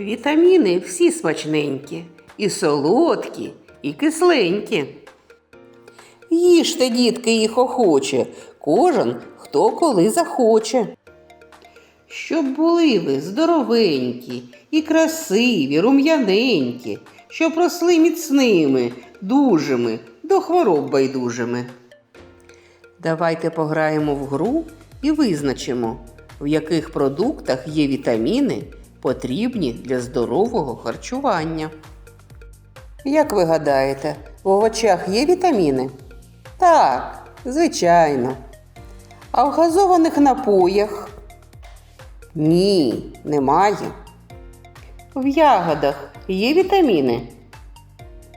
Вітаміни всі смачненькі, і солодкі, і кисленькі. Їжте, дітки, їх охоче, кожен хто коли захоче. Щоб були ви здоровенькі і красиві, рум'яненькі, щоб росли міцними, дужими, до хвороб байдужими. Давайте пограємо в гру і визначимо, в яких продуктах є вітаміни, потрібні для здорового харчування. Як ви гадаєте, в овочах є вітаміни? Так, звичайно. А в газованих напоях? Ні, немає. В ягодах є вітаміни?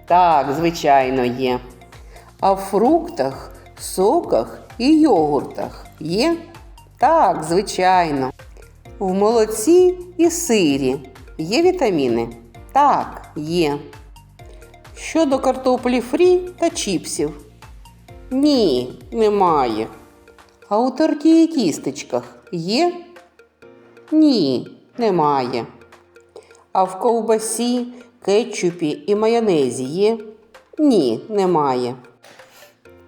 Так, звичайно, є. А в фруктах, соках і йогуртах є? Так, звичайно. В молоці і сирі є вітаміни? Так, є. Щодо картоплі фрі та чіпсів? Ні, немає. А у торті і тістечках є? Ні, немає. А в ковбасі, кетчупі і майонезі є? Ні, немає.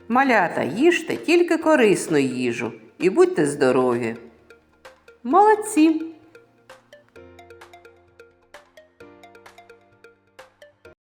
Малята, їжте тільки корисну їжу і будьте здорові. Молодці!